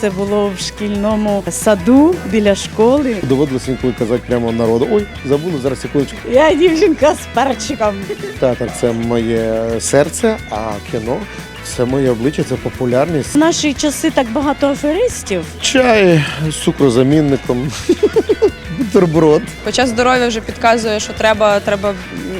Це було в шкільному саду біля школи. Доводилося інколи казати прямо народу. Ой, забули зараз секундочку. Я дівчинка з перчиком. Театр це моє серце, а кіно це моє обличчя, це популярність. В наші часи так багато аферистів. Чай з цукрозамінником, бутерброд. Хоча здоров'я вже підказує, що треба, треба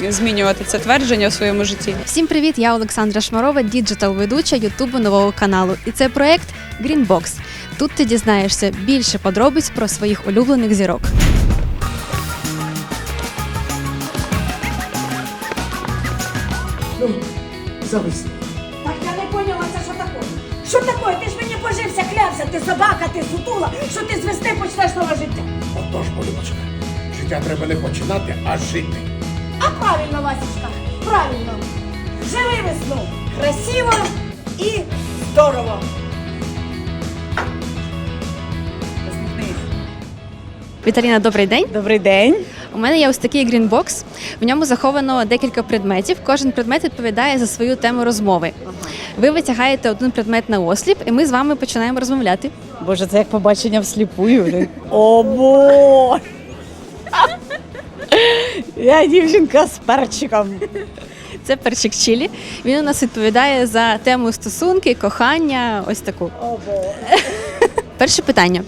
змінювати це твердження в своєму житті. Всім привіт! Я Олександра Шмарова, діджитал-ведуча Ютубу нового каналу. І це проект Greenbox. Тут ти дізнаєшся більше подробиць про своїх улюблених зірок. Зависли. Так я не поняла, це що таке? Що таке? Ти ж мені пожився, клявся, ти собака, ти сутула, що ти з весни почнеш нове життя. Поліночка, життя треба не починати, а жити. А правильно, Васечка, правильно. Живи весну. Красиво і здорово. Віталіна, добрий день. Добрий день. У мене є ось такий грінбокс. В ньому заховано декілька предметів. Кожен предмет відповідає за свою тему розмови. Ви витягаєте один предмет на осліп, і ми з вами починаємо розмовляти. Боже, це як побачення всліпую. О, боже! Я дівчинка з перчиком. Це перчик чилі. Він у нас відповідає за тему стосунки, кохання. Ось таку. Перше питання.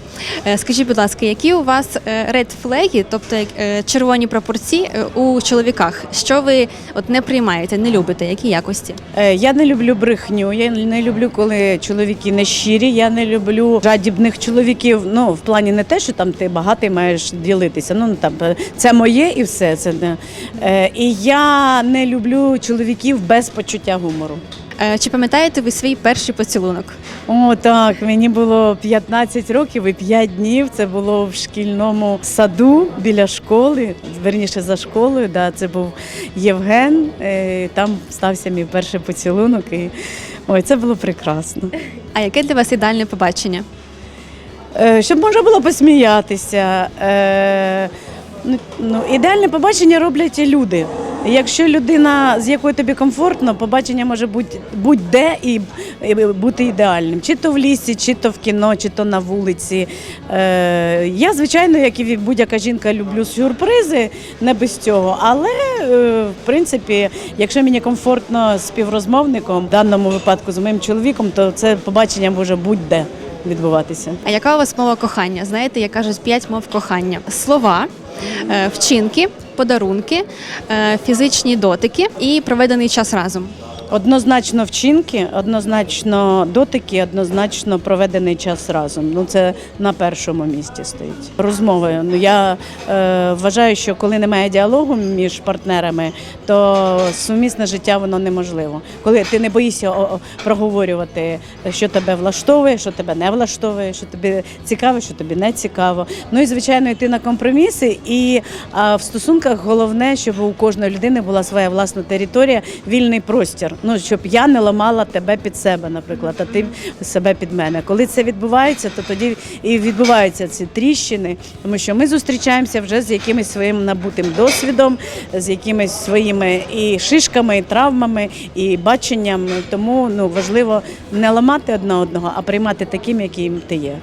Е, Скажіть, будь ласка, які у вас ред флеги, тобто е, червоні пропорції е, у чоловіках? Що ви от не приймаєте, не любите? Які якості? Я не люблю брехню, я не люблю, коли чоловіки не щирі, я не люблю жадібних чоловіків. Ну, в плані не те, що там ти багатий маєш ділитися. Ну там це моє і все. Це І я не люблю чоловіків без почуття гумору. Е, Чи пам'ятаєте ви свій перший поцілунок? О, так, мені було 15 років і 5 днів. Це було в шкільному саду біля школи, верніше за школою. Да, це був Євген. е, Там стався мій перший поцілунок. І ой, це було прекрасно. А яке для вас ідеальне побачення? Е, Щоб можна було посміятися. Ну, Ну, ідеальне побачення роблять люди. Якщо людина, з якою тобі комфортно, побачення може бути будь-де і бути ідеальним. Чи то в лісі, чи то в кіно, чи то на вулиці. Е, я, звичайно, як і будь-яка жінка, люблю сюрпризи, не без цього. Але, е, в принципі, якщо мені комфортно з співрозмовником, в даному випадку з моїм чоловіком, то це побачення може будь-де відбуватися. А яка у вас мова кохання? Знаєте, як кажуть, п'ять мов кохання: слова, е, вчинки, подарунки, е, фізичні дотики і проведений час разом. Однозначно вчинки, однозначно дотики, однозначно проведений час разом. Ну це на першому місці стоїть. Розмови. Ну я е, вважаю, що коли немає діалогу між партнерами, то сумісне життя воно неможливо. Коли ти не боїшся проговорювати, що тебе влаштовує, що тебе не влаштовує, що тобі цікаво, що тобі не цікаво. Ну і звичайно, йти на компроміси. І а, в стосунках головне, щоб у кожної людини була своя власна територія, вільний простір. Ну щоб я не ламала тебе під себе, наприклад, а ти себе під мене. Коли це відбувається, то тоді і відбуваються ці тріщини, тому що ми зустрічаємося вже з якимось своїм набутим досвідом, з якимись своїми і шишками, і травмами, і баченням. Тому ну важливо не ламати одне одного, а приймати таким, яким ти є.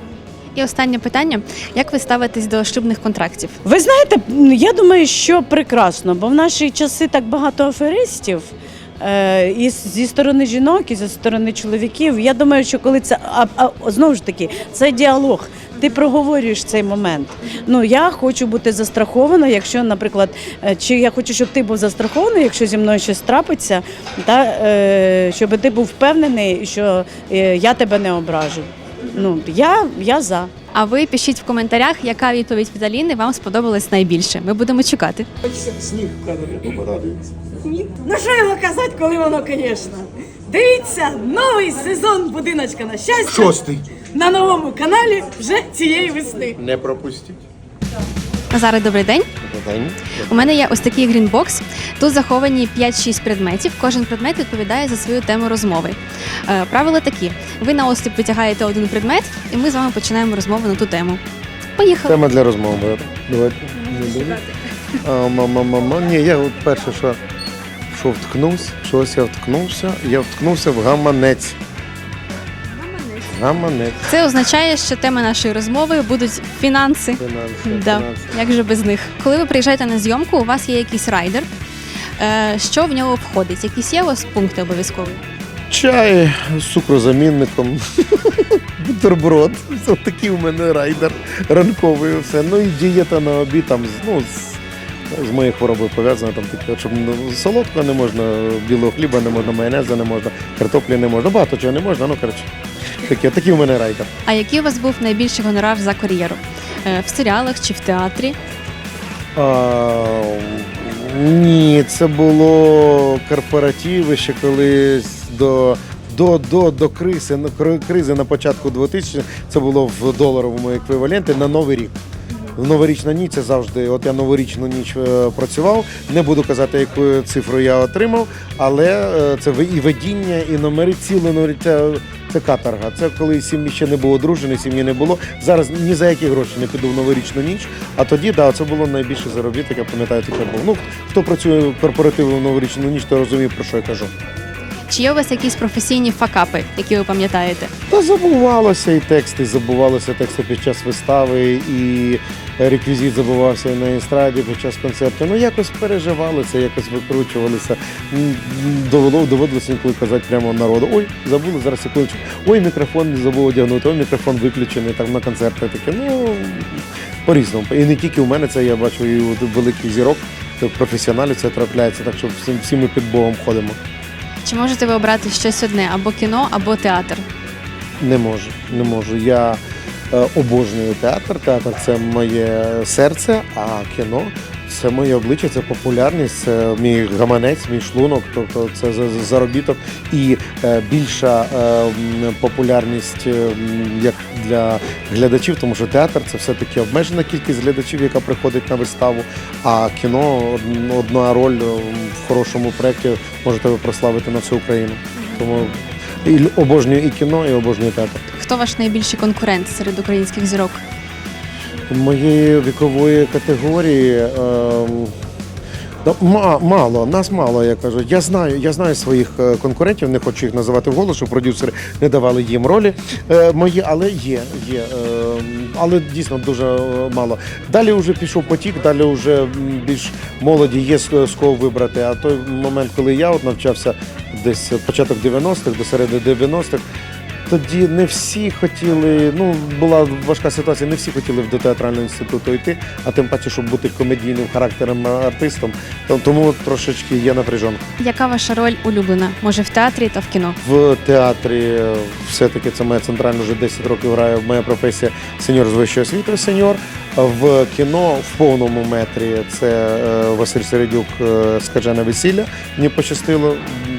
І останнє питання: як ви ставитесь до шлюбних контрактів? Ви знаєте, я думаю, що прекрасно, бо в наші часи так багато аферистів. Е, І зі сторони жінок, і зі сторони чоловіків. Я думаю, що коли це а, а знову ж таки, це діалог. Ти проговорюєш цей момент. Ну я хочу бути застрахована, якщо, наприклад, е, чи я хочу, щоб ти був застрахований, якщо зі мною щось трапиться, та е, щоб ти був впевнений, що е, я тебе не ображу. Ну я, я за. А ви пишіть в коментарях, яка відповідь Віталіни вам сподобалась найбільше. Ми будемо чекати. Сніг в камері порадується. Ну що його казати, коли воно, звісно. Дивіться, новий сезон будиночка на щастя Шостий. на новому каналі вже цієї весни. Не пропустіть. Назаре, добрий день. День. У мене є ось такий грінбокс. Тут заховані 5-6 предметів. Кожен предмет відповідає за свою тему розмови. Е, правила такі: ви на осліп витягаєте один предмет, і ми з вами починаємо розмову на ту тему. Поїхали. Тема для розмови. Давайте. Ні, я от перше, що, що вткнувся, щось я вткнувся, я вткнувся в гаманець. Гаманець, Це означає, що тема нашої розмови будуть фінанси. фінанси, Да. фінанси. Як же без них? Коли ви приїжджаєте на зйомку, у вас є якийсь райдер. Е, Що в нього входить? Якісь є у вас пункти обов'язкові? Чай з цукрозамінником, бутерброд. Це такий у мене райдер ранковий. Все. Ну і дієта на обід там ну, з, з моєю хворобою пов'язана. Там таке, щоб ну, солодкого не можна, білого хліба не можна, майонезу не можна, картоплі не можна, багато чого не можна. Ну коротше, таке, такий у мене райдер. А який у вас був найбільший гонорар за кар'єру? Е, В серіалах чи в театрі? А, ні, це було корпоративи ще колись до. До, до, до кризи, кризи на початку 2000 це було в доларовому еквіваленті на Новий рік. Новорічна ніч це завжди. От я новорічну ніч е, працював. Не буду казати, яку цифру я отримав, але е, це і ведіння, і номери ціле номери. Це, це каторга. Це коли сім'ї ще не було одружені, сім'ї не було. Зараз ні за які гроші не піду в новорічну ніч. А тоді, да, це було найбільший заробіток, я пам'ятаю, таке був. Ну, хто працює в корпоративі в новорічну ніч, то розуміє, про що я кажу. Чи є у вас якісь професійні факапи, які ви пам'ятаєте? Та забувалося і тексти, забувалися тексти під час вистави, і реквізит забувався і на естраді під час концерту. Ну якось переживали це, якось викручувалися. Довело, доводилося інколи казати прямо народу. Ой, забули зараз секундочку. Ой, мікрофон не забув одягнути, ой, мікрофон виключений там на концерти. Таке. Ну по-різному. І не тільки у мене це я бачу, і у великих зірок, професіоналів це трапляється, так що всі, всі ми під Богом ходимо. Чи можете ви обрати щось одне або кіно, або театр? Не можу, не можу. Я е, обожнюю театр. Театр це моє серце, а кіно це моє обличчя, це популярність, це мій гаманець, мій шлунок, тобто це за- за- заробіток і е, більша е, популярність е, як для глядачів, тому що театр це все-таки обмежена кількість глядачів, яка приходить на виставу. А кіно одна роль в хорошому проєкті може тебе прославити на всю Україну. Тому і обожнюю і кіно, і обожнюю театр. Хто ваш найбільший конкурент серед українських зірок? Моєї вікової категорії ем, мало, нас мало, я кажу. Я знаю, я знаю своїх е, конкурентів, не хочу їх називати вголос, щоб продюсери не давали їм ролі е, мої, але є, є. ем, але дійсно дуже е, мало. Далі вже пішов потік, далі вже більш молоді є з, кого вибрати. А той момент, коли я от навчався десь початок 90-х, до середини 90-х, тоді не всі хотіли, ну була важка ситуація, не всі хотіли до театрального інституту йти, а тим паче, щоб бути комедійним характером артистом. Тому трошечки є напряжонка. Яка ваша роль улюблена? Може в театрі та в кіно? В театрі е, все-таки це моя центральна вже 10 років грає моя професія сеньор з вищої освіти, сеньор. В кіно в повному метрі це е, Василь Середюк е, Скажене весілля. Мені пощастило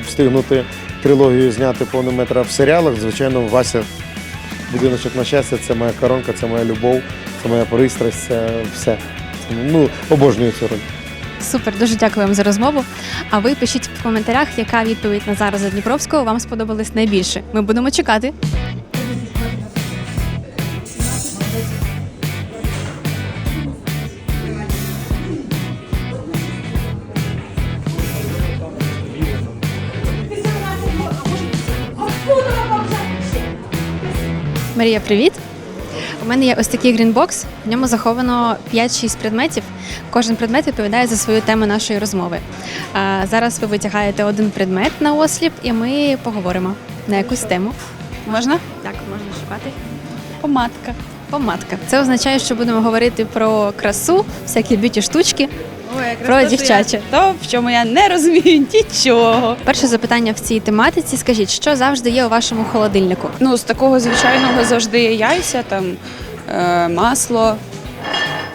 встигнути трилогію зняти повного метра в серіалах. Звичайно, Вася Будиночок на щастя, це моя коронка, це моя любов, це моя пристрасть, це все. Ну, обожнюю цю роль. Супер, дуже дякую вам за розмову. А ви пишіть в коментарях, яка відповідь на зараз за Дніпровського вам сподобалась найбільше. Ми будемо чекати. Марія, привіт! У мене є ось такий грінбокс. В ньому заховано 5-6 предметів. Кожен предмет відповідає за свою тему нашої розмови. А зараз ви витягаєте один предмет на осліп, і ми поговоримо на якусь тему. Можна? Так, можна шукати. Помадка. Помадка. Це означає, що будемо говорити про красу, всякі б'юті штучки. Про дівчаче. То, в чому я не розумію нічого. Перше запитання в цій тематиці. Скажіть, що завжди є у вашому холодильнику? Ну, з такого звичайного завжди є яйця, там е, масло.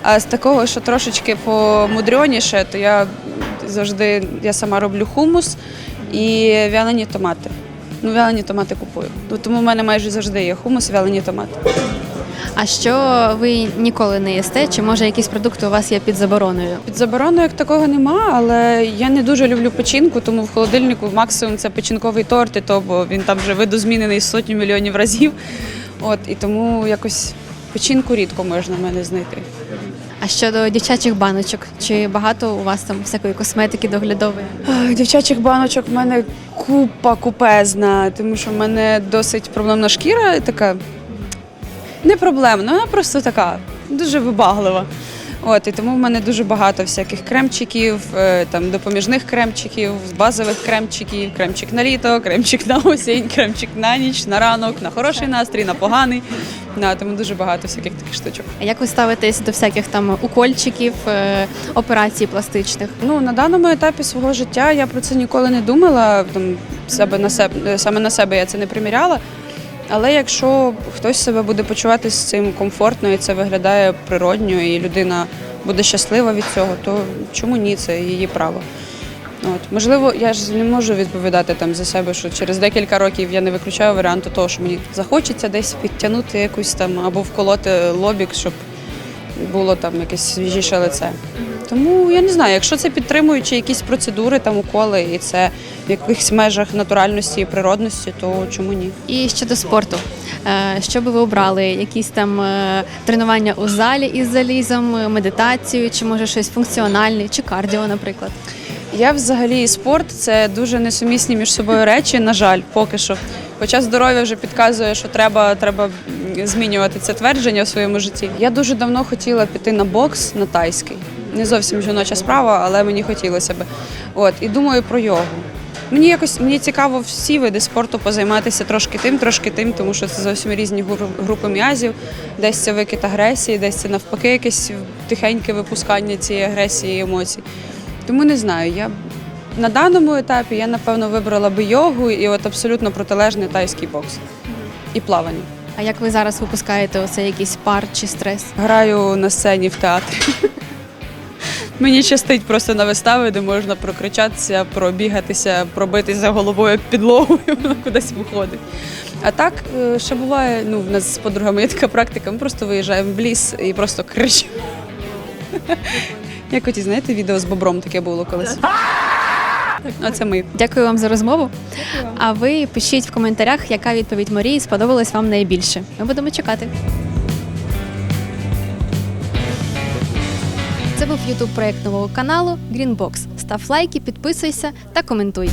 А з такого, що трошечки помудрьоніше, то я завжди я сама роблю хумус і вялені томати. Ну, вялені томати купую. Ну, Тому в мене майже завжди є хумус і вялені томати. А що ви ніколи не їсте? Чи може якісь продукти у вас є під забороною? Під забороною як такого нема, але я не дуже люблю печінку, тому в холодильнику максимум це печінковий торт, і то, бо він там вже видозмінений сотню мільйонів разів. От, і тому якось печінку рідко можна в мене знайти. А щодо дівчачих баночок, чи багато у вас там всякої косметики доглядової? Дівчачих баночок в мене купа купезна, тому що в мене досить проблемна шкіра, така не проблемна, вона просто така дуже вибаглива. От, і тому в мене дуже багато всяких кремчиків, е, там допоміжних кремчиків, базових кремчиків, кремчик на літо, кремчик на осінь, кремчик на ніч, на ранок, на хороший настрій, на поганий. Да, тому дуже багато всяких таких штучок. А як ви ставитесь до всяких там укольчиків, е, операцій пластичних? Ну на даному етапі свого життя я про це ніколи не думала. Там себе на себе саме на себе я це не приміряла. Але якщо хтось себе буде почувати з цим комфортно і це виглядає природньо, і людина буде щаслива від цього, то чому ні? Це її право. От можливо, я ж не можу відповідати там за себе, що через декілька років я не виключаю варіанту того, що мені захочеться десь підтягнути якусь там або вколоти лобік, щоб було там якесь свіжіше лице. Тому я не знаю, якщо це підтримуючи якісь процедури, там уколи, і це в якихось межах натуральності і природності, то чому ні? І щодо спорту, Е, що би ви обрали? Якісь там е, тренування у залі із залізом, медитацію, чи може щось функціональне, чи кардіо, наприклад? Я взагалі і спорт це дуже несумісні між собою речі, на жаль, поки що. Хоча здоров'я вже підказує, що треба, треба змінювати це твердження в своєму житті. Я дуже давно хотіла піти на бокс на тайський. Не зовсім жіноча справа, але мені хотілося би. От і думаю про йогу. Мені якось мені цікаво всі види спорту позайматися трошки тим, трошки тим, тому що це зовсім різні гру- групи м'язів. Десь це викид агресії, десь це навпаки якесь тихеньке випускання цієї агресії і емоцій. Тому не знаю. Я на даному етапі я напевно вибрала би йогу і от абсолютно протилежний тайський бокс і плавання. А як ви зараз випускаєте оце якийсь пар чи стрес? Граю на сцені в театрі. Мені щастить просто на вистави, де можна прокричатися, пробігатися, пробитися головою і воно кудись виходить. А так е, ще буває, ну, в нас з подругами є така практика, ми просто виїжджаємо в ліс і просто кричимо. Як оті, знаєте, відео з бобром таке було колись. Оце ми. Дякую вам за розмову. А ви пишіть в коментарях, яка відповідь Марії сподобалась вам найбільше. Ми будемо чекати. Це був ютуб проект нового каналу Greenbox. Став лайки, підписуйся та коментуй.